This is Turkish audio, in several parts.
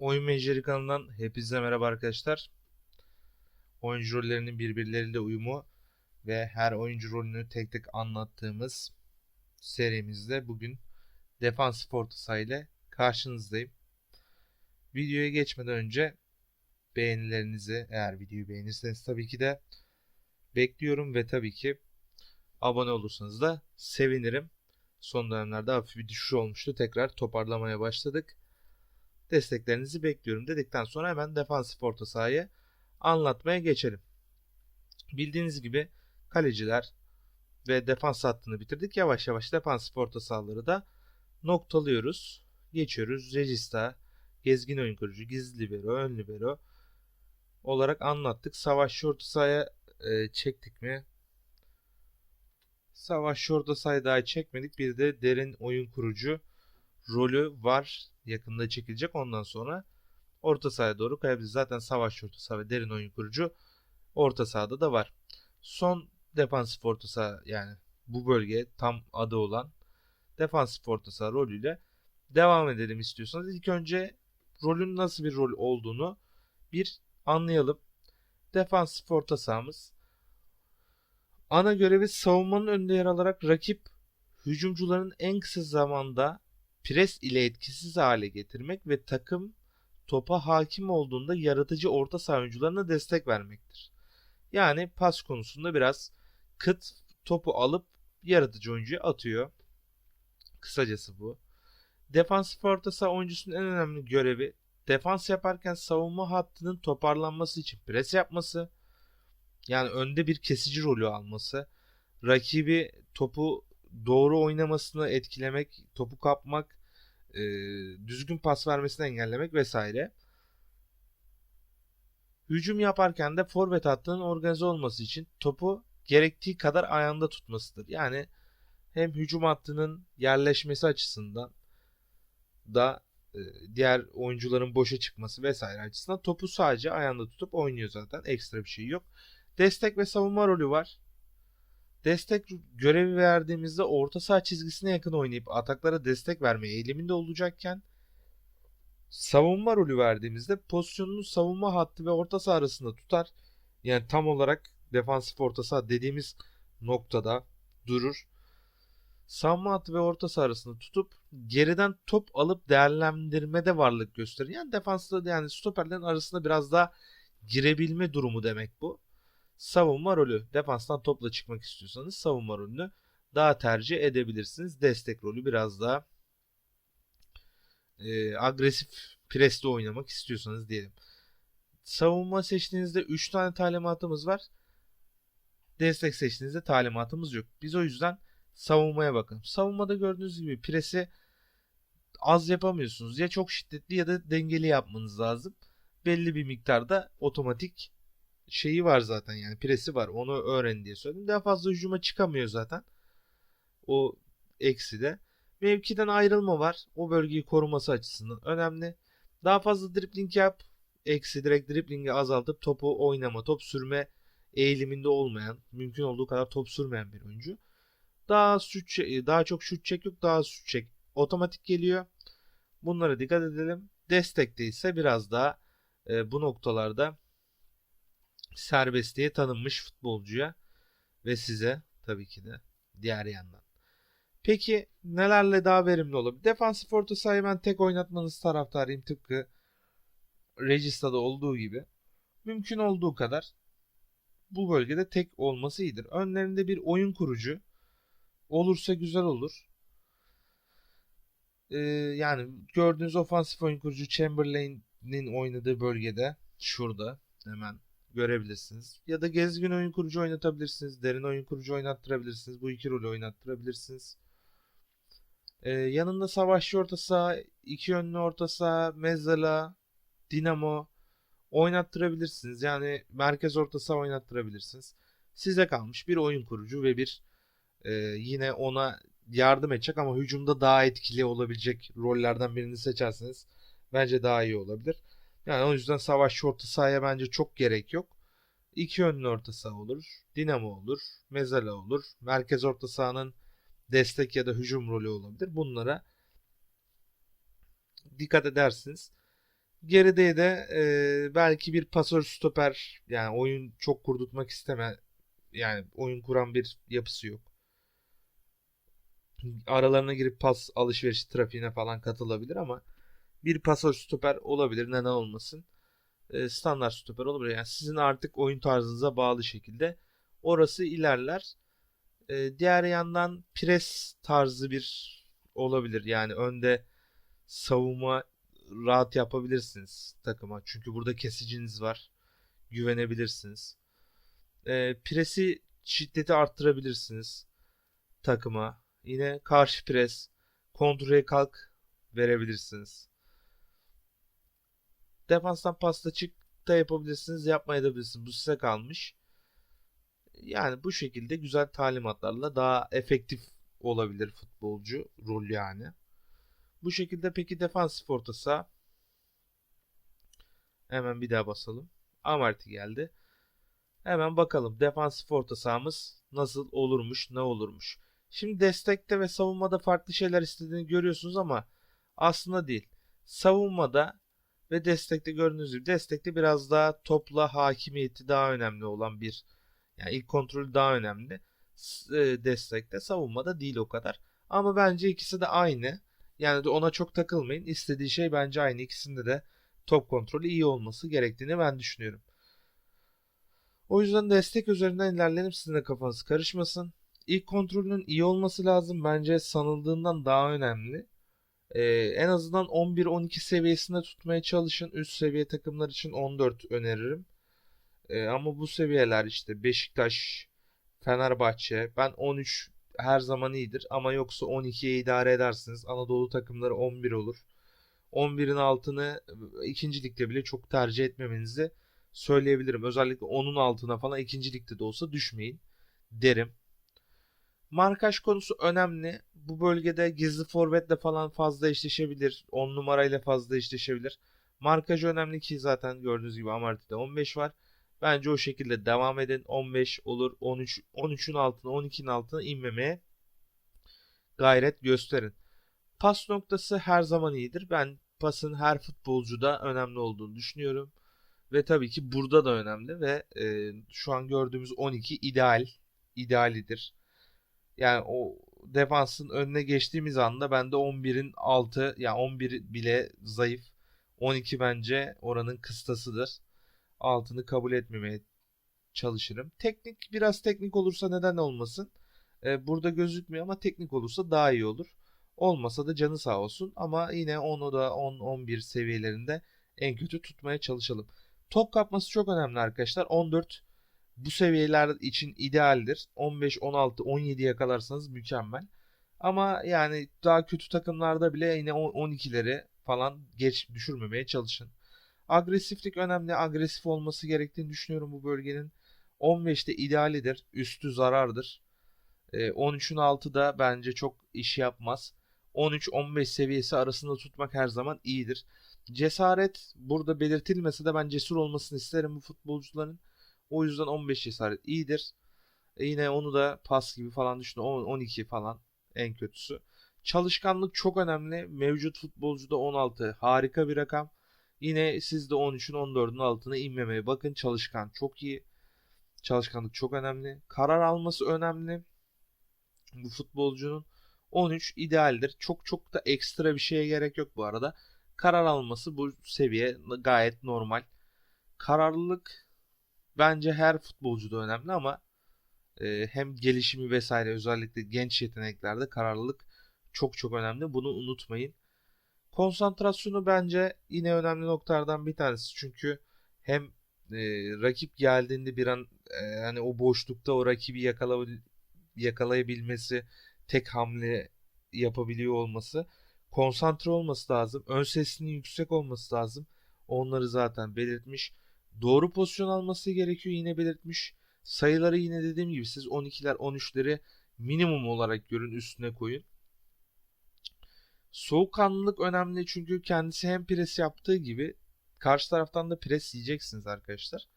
Oyun Menajeri kanalından hepinize merhaba arkadaşlar. Oyuncu rollerinin birbirleriyle uyumu ve her oyuncu rolünü tek tek anlattığımız serimizde bugün Defansif Orta ile karşınızdayım. Videoya geçmeden önce beğenilerinizi eğer videoyu beğenirseniz tabii ki de bekliyorum ve tabii ki abone olursanız da sevinirim. Son dönemlerde hafif bir düşüş olmuştu. Tekrar toparlamaya başladık desteklerinizi bekliyorum dedikten sonra hemen defansif orta sahayı anlatmaya geçelim. Bildiğiniz gibi kaleciler ve defans hattını bitirdik. Yavaş yavaş defansif orta sahaları da noktalıyoruz. Geçiyoruz. Regista, gezgin oyun kurucu, gizli libero, ön libero olarak anlattık. Savaşçı orta sahaya e, çektik mi? Savaşçı orta sahayı daha çekmedik. Bir de derin oyun kurucu rolü var. Yakında çekilecek. Ondan sonra orta sahaya doğru kayabiliriz. Zaten savaş orta saha ve derin oyun kurucu orta sahada da var. Son defansif orta saha yani bu bölge tam adı olan defansif orta saha rolüyle devam edelim istiyorsanız. ilk önce rolün nasıl bir rol olduğunu bir anlayalım. Defansif orta sahamız ana görevi savunmanın önünde yer alarak rakip hücumcuların en kısa zamanda pres ile etkisiz hale getirmek ve takım topa hakim olduğunda yaratıcı orta saha oyuncularına destek vermektir. Yani pas konusunda biraz kıt topu alıp yaratıcı oyuncuya atıyor. Kısacası bu. Defansif orta saha oyuncusunun en önemli görevi defans yaparken savunma hattının toparlanması için pres yapması, yani önde bir kesici rolü alması, rakibi topu doğru oynamasını etkilemek, topu kapmak, e, düzgün pas vermesini engellemek vesaire. Hücum yaparken de forvet hattının organize olması için topu gerektiği kadar ayağında tutmasıdır. Yani hem hücum hattının yerleşmesi açısından da e, diğer oyuncuların boşa çıkması vesaire açısından topu sadece ayağında tutup oynuyor zaten. Ekstra bir şey yok. Destek ve savunma rolü var. Destek görevi verdiğimizde orta saha çizgisine yakın oynayıp ataklara destek vermeye eğiliminde olacakken savunma rolü verdiğimizde pozisyonunu savunma hattı ve orta saha arasında tutar. Yani tam olarak defansif orta saha dediğimiz noktada durur. Savunma hattı ve orta saha arasında tutup geriden top alıp değerlendirmede varlık gösterir. Yani defansla yani stoperlerin arasında biraz daha girebilme durumu demek bu savunma rolü. Defanstan topla çıkmak istiyorsanız savunma rolünü daha tercih edebilirsiniz. Destek rolü biraz daha e, agresif presle oynamak istiyorsanız diyelim. Savunma seçtiğinizde 3 tane talimatımız var. Destek seçtiğinizde talimatımız yok. Biz o yüzden savunmaya bakın. Savunmada gördüğünüz gibi presi az yapamıyorsunuz. Ya çok şiddetli ya da dengeli yapmanız lazım. Belli bir miktarda otomatik şeyi var zaten yani presi var. Onu öğren diye söyledim. Daha fazla hücuma çıkamıyor zaten. O eksi de. Mevkiden ayrılma var. O bölgeyi koruması açısından önemli. Daha fazla dribling yap. Eksi direkt driblingi azaltıp topu oynama, top sürme eğiliminde olmayan, mümkün olduğu kadar top sürmeyen bir oyuncu. Daha şut daha çok şut çek yok, daha şut çek otomatik geliyor. Bunlara dikkat edelim. Destekte ise biraz daha e, bu noktalarda serbestliğe tanınmış futbolcuya ve size tabii ki de diğer yandan. Peki nelerle daha verimli olabilir? Defansif orta sahayı ben tek oynatmanız taraftarıyım tıpkı Regista'da olduğu gibi. Mümkün olduğu kadar bu bölgede tek olması iyidir. Önlerinde bir oyun kurucu olursa güzel olur. Ee, yani gördüğünüz ofansif oyun kurucu Chamberlain'in oynadığı bölgede şurada hemen görebilirsiniz. Ya da gezgin oyun kurucu oynatabilirsiniz. Derin oyun kurucu oynattırabilirsiniz. Bu iki rolü oynattırabilirsiniz. Ee, yanında savaşçı orta saha, iki yönlü orta saha, mezala, dinamo oynattırabilirsiniz. Yani merkez orta saha oynattırabilirsiniz. Size kalmış bir oyun kurucu ve bir e, yine ona yardım edecek ama hücumda daha etkili olabilecek rollerden birini seçerseniz bence daha iyi olabilir. Yani o yüzden savaşçı orta sahaya bence çok gerek yok. İki yönlü orta saha olur. Dinamo olur. Mezala olur. Merkez orta sahanın destek ya da hücum rolü olabilir. Bunlara dikkat edersiniz. Geride de e, belki bir pasör stoper yani oyun çok kurdurtmak isteme yani oyun kuran bir yapısı yok. Aralarına girip pas alışveriş trafiğine falan katılabilir ama bir pasör stoper olabilir neden olmasın. E, standart stoper olabilir. Yani sizin artık oyun tarzınıza bağlı şekilde orası ilerler. E, diğer yandan pres tarzı bir olabilir. Yani önde savunma rahat yapabilirsiniz takıma. Çünkü burada kesiciniz var. Güvenebilirsiniz. E, presi şiddeti arttırabilirsiniz takıma. Yine karşı pres, kontrole kalk verebilirsiniz. Defanstan pasta çık da yapabilirsiniz, yapmayabilirsiniz. Bu size kalmış. Yani bu şekilde güzel talimatlarla daha efektif olabilir futbolcu rol yani. Bu şekilde peki defansif orta saha hemen bir daha basalım. Amarty geldi. Hemen bakalım defansif orta sahamız nasıl olurmuş, ne olurmuş. Şimdi destekte ve savunmada farklı şeyler istediğini görüyorsunuz ama aslında değil. Savunmada ve destekte gördüğünüz gibi destekte biraz daha topla hakimiyeti daha önemli olan bir yani ilk kontrolü daha önemli. E, destekte savunmada değil o kadar. Ama bence ikisi de aynı. Yani ona çok takılmayın. İstediği şey bence aynı. İkisinde de top kontrolü iyi olması gerektiğini ben düşünüyorum. O yüzden destek üzerinden ilerleyelim sizin de kafanız karışmasın. İlk kontrolünün iyi olması lazım. Bence sanıldığından daha önemli. Ee, en azından 11-12 seviyesinde tutmaya çalışın. Üst seviye takımlar için 14 öneririm. Ee, ama bu seviyeler işte Beşiktaş, Fenerbahçe. Ben 13 her zaman iyidir ama yoksa 12'ye idare edersiniz. Anadolu takımları 11 olur. 11'in altını ikinci ligde bile çok tercih etmemenizi söyleyebilirim. Özellikle onun altına falan ikinci ligde de olsa düşmeyin derim. Markaj konusu önemli. Bu bölgede gizli forvetle falan fazla eşleşebilir. 10 numarayla fazla eşleşebilir. Markaj önemli ki zaten gördüğünüz gibi Amarty'de 15 var. Bence o şekilde devam edin. 15 olur. 13 13'ün altına 12'nin altına inmemeye gayret gösterin. Pas noktası her zaman iyidir. Ben pasın her futbolcuda önemli olduğunu düşünüyorum. Ve tabii ki burada da önemli ve e, şu an gördüğümüz 12 ideal, idealidir. Yani o defansın önüne geçtiğimiz anda bende 11'in altı yani 11 bile zayıf. 12 bence oranın kıstasıdır altını kabul etmemeye çalışırım. Teknik biraz teknik olursa neden olmasın? Ee, burada gözükmüyor ama teknik olursa daha iyi olur. Olmasa da canı sağ olsun ama yine onu da 10-11 seviyelerinde en kötü tutmaya çalışalım. Top kapması çok önemli arkadaşlar. 14 bu seviyeler için idealdir. 15, 16, 17 yakalarsanız mükemmel. Ama yani daha kötü takımlarda bile yine 12'leri falan geç düşürmemeye çalışın. Agresiflik önemli. Agresif olması gerektiğini düşünüyorum bu bölgenin. 15'te idealidir. Üstü zarardır. E, 13'ün altı da bence çok iş yapmaz. 13-15 seviyesi arasında tutmak her zaman iyidir. Cesaret burada belirtilmese de ben cesur olmasını isterim bu futbolcuların. O yüzden 15 cesaret iyidir. E yine onu da pas gibi falan düşün. 12 falan en kötüsü. Çalışkanlık çok önemli. Mevcut futbolcuda 16 harika bir rakam. Yine siz de 13'ün 14'ün altına inmemeye bakın. Çalışkan çok iyi. Çalışkanlık çok önemli. Karar alması önemli. Bu futbolcunun 13 idealdir. Çok çok da ekstra bir şeye gerek yok bu arada. Karar alması bu seviye gayet normal. Kararlılık bence her futbolcuda önemli ama e, hem gelişimi vesaire özellikle genç yeteneklerde kararlılık çok çok önemli. Bunu unutmayın. Konsantrasyonu bence yine önemli noktalardan bir tanesi. Çünkü hem e, rakip geldiğinde bir an e, hani o boşlukta o rakibi yakala, yakalayabilmesi, tek hamle yapabiliyor olması, konsantre olması lazım. Ön sesinin yüksek olması lazım. Onları zaten belirtmiş. Doğru pozisyon alması gerekiyor yine belirtmiş. Sayıları yine dediğim gibi siz 12'ler 13'leri minimum olarak görün üstüne koyun. Soğukkanlılık önemli çünkü kendisi hem pres yaptığı gibi karşı taraftan da pres yiyeceksiniz arkadaşlar.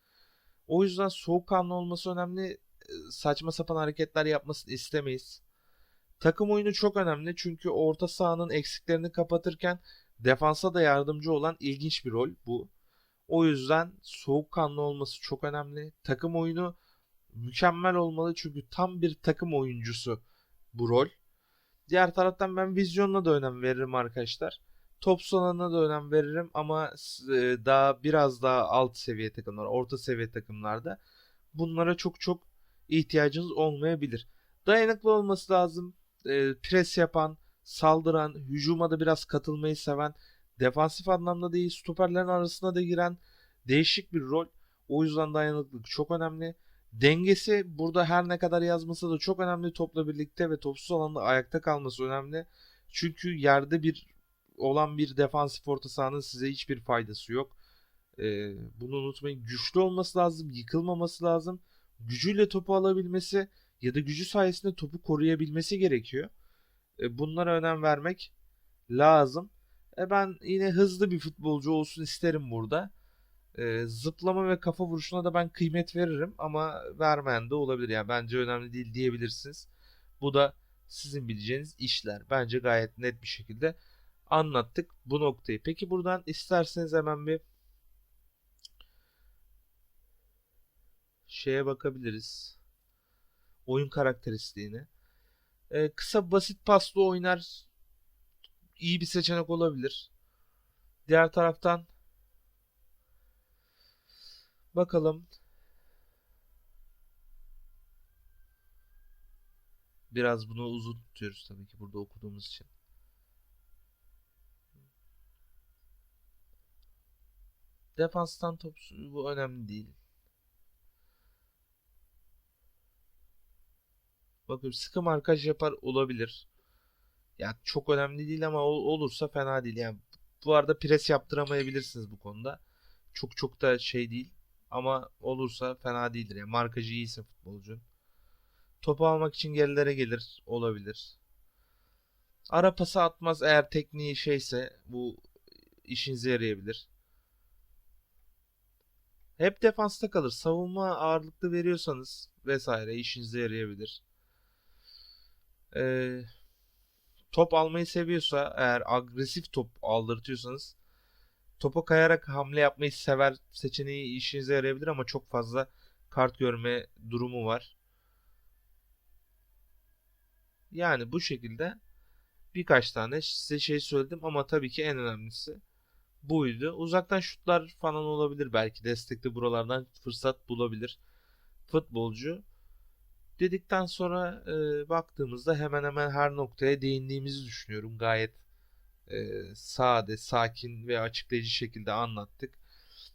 O yüzden soğukkanlı olması önemli. Saçma sapan hareketler yapmasını istemeyiz. Takım oyunu çok önemli çünkü orta sahanın eksiklerini kapatırken defansa da yardımcı olan ilginç bir rol bu. O yüzden soğukkanlı olması çok önemli. Takım oyunu mükemmel olmalı çünkü tam bir takım oyuncusu bu rol. Diğer taraftan ben vizyonuna da önem veririm arkadaşlar. Top alanına da önem veririm ama e, daha biraz daha alt seviye takımlar, orta seviye takımlarda bunlara çok çok ihtiyacınız olmayabilir. Dayanıklı olması lazım. E, pres yapan, saldıran, hücuma da biraz katılmayı seven, defansif anlamda değil, stoperlerin arasına da giren değişik bir rol. O yüzden dayanıklılık çok önemli. Dengesi burada her ne kadar yazmasa da çok önemli topla birlikte ve topsuz alanda ayakta kalması önemli. Çünkü yerde bir olan bir defansif orta sahanın size hiçbir faydası yok. Ee, bunu unutmayın. Güçlü olması lazım, yıkılmaması lazım. Gücüyle topu alabilmesi ya da gücü sayesinde topu koruyabilmesi gerekiyor. Ee, bunlara önem vermek lazım. E ben yine hızlı bir futbolcu olsun isterim burada. E, zıplama ve kafa vuruşuna da ben kıymet veririm ama vermeyen de olabilir. Yani bence önemli değil diyebilirsiniz. Bu da sizin bileceğiniz işler. Bence gayet net bir şekilde anlattık bu noktayı. Peki buradan isterseniz hemen bir şeye bakabiliriz. Oyun karakteristiğine. Ee, kısa basit paslı oynar iyi bir seçenek olabilir. Diğer taraftan bakalım biraz bunu uzun tutuyoruz tabii ki burada okuduğumuz için. Defanstan top bu önemli değil. Bakıyorum sıkı markaj yapar olabilir. Yani çok önemli değil ama olursa fena değil. Yani bu arada pres yaptıramayabilirsiniz bu konuda. Çok çok da şey değil. Ama olursa fena değildir. Yani markajı iyiyse futbolcu. Topu almak için gerilere gelir. Olabilir. Ara pası atmaz eğer tekniği şeyse bu işinize yarayabilir. Hep defansta kalır. Savunma ağırlıklı veriyorsanız vesaire işinize yarayabilir. Eee top almayı seviyorsa eğer agresif top aldırtıyorsanız topa kayarak hamle yapmayı sever seçeneği işinize yarayabilir ama çok fazla kart görme durumu var. Yani bu şekilde birkaç tane size şey söyledim ama tabii ki en önemlisi buydu. Uzaktan şutlar falan olabilir belki destekli buralardan fırsat bulabilir futbolcu dedikten sonra e, baktığımızda hemen hemen her noktaya değindiğimizi düşünüyorum. Gayet e, sade, sakin ve açıklayıcı şekilde anlattık.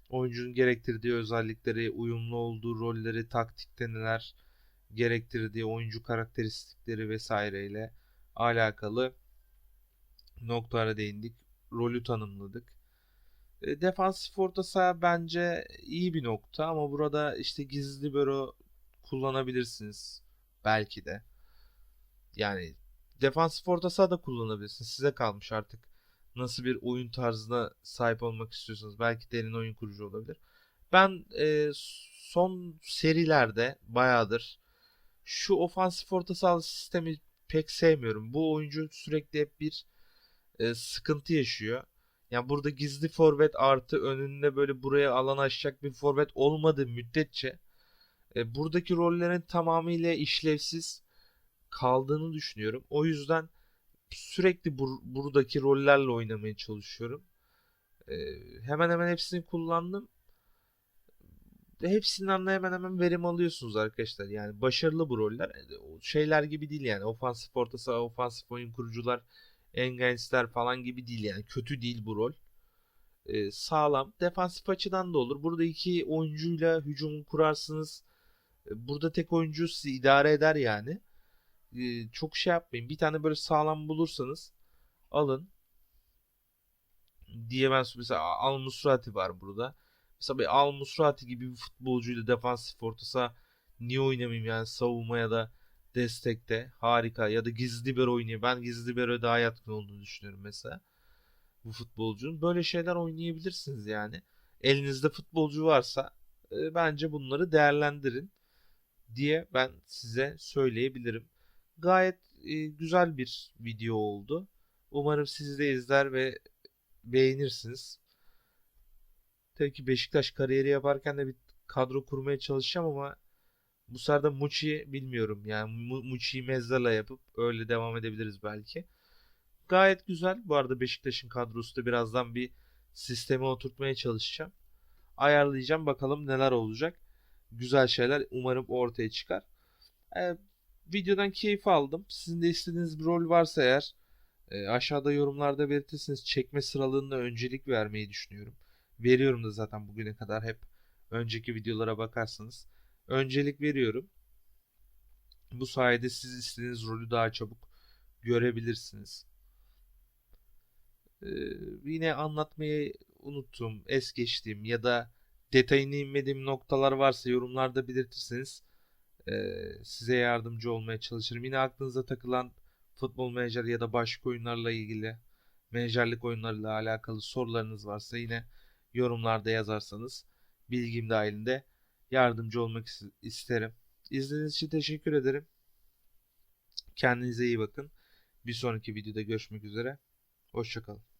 Oyuncunun gerektirdiği özellikleri, uyumlu olduğu rolleri, taktikte neler gerektirdiği oyuncu karakteristikleri vesaireyle alakalı noktalara değindik. Rolü tanımladık. E, defansif orta saha bence iyi bir nokta ama burada işte gizli büro kullanabilirsiniz. Belki de. Yani defansif orta saha da kullanabilirsiniz. Size kalmış artık. Nasıl bir oyun tarzına sahip olmak istiyorsanız. Belki derin oyun kurucu olabilir. Ben e, son serilerde bayağıdır şu ofansif orta saha sistemi pek sevmiyorum. Bu oyuncu sürekli hep bir e, sıkıntı yaşıyor. Yani burada gizli forvet artı önünde böyle buraya alan açacak bir forvet olmadığı müddetçe e, buradaki rollerin tamamıyla işlevsiz kaldığını düşünüyorum. O yüzden sürekli bur buradaki rollerle oynamaya çalışıyorum. E, hemen hemen hepsini kullandım. Hepsinden de hemen hemen verim alıyorsunuz arkadaşlar. Yani başarılı bu roller. E, şeyler gibi değil yani. Ofansif orta saha, ofansif oyun kurucular, engansler falan gibi değil yani. Kötü değil bu rol. Ee, sağlam. Defansif açıdan da olur. Burada iki oyuncuyla hücum kurarsınız. Burada tek oyuncu sizi idare eder yani. Ee, çok şey yapmayın. Bir tane böyle sağlam bulursanız alın. Diye ben mesela Al Musrati var burada. Mesela bir Al Musrati gibi bir futbolcuyla defansif ortasa niye oynamayayım yani savunma ya da destekte harika ya da gizli bir oynuyor. Ben gizli bir daha yatkın olduğunu düşünüyorum mesela bu futbolcunun. Böyle şeyler oynayabilirsiniz yani. Elinizde futbolcu varsa e, bence bunları değerlendirin diye ben size söyleyebilirim. Gayet e, güzel bir video oldu. Umarım siz de izler ve beğenirsiniz. Tabii ki Beşiktaş kariyeri yaparken de bir kadro kurmaya çalışacağım ama bu sefer de Muçi bilmiyorum. Yani Mu- Muçi'yi Mezzala yapıp öyle devam edebiliriz belki. Gayet güzel. Bu arada Beşiktaş'ın kadrosu da birazdan bir sisteme oturtmaya çalışacağım. Ayarlayacağım bakalım neler olacak. Güzel şeyler umarım ortaya çıkar. Ee, videodan keyif aldım. Sizin de istediğiniz bir rol varsa eğer e, aşağıda yorumlarda belirtirseniz çekme sıralığında öncelik vermeyi düşünüyorum. Veriyorum da zaten bugüne kadar hep önceki videolara bakarsanız. Öncelik veriyorum. Bu sayede siz istediğiniz rolü daha çabuk görebilirsiniz. Ee, yine anlatmayı unuttuğum, es geçtiğim ya da detayını inmediğim noktalar varsa yorumlarda belirtirseniz e, size yardımcı olmaya çalışırım. Yine aklınıza takılan futbol menajer ya da başka oyunlarla ilgili menajerlik oyunlarıyla alakalı sorularınız varsa yine yorumlarda yazarsanız bilgim dahilinde yardımcı olmak is- isterim. İzlediğiniz için teşekkür ederim. Kendinize iyi bakın. Bir sonraki videoda görüşmek üzere. Hoşçakalın.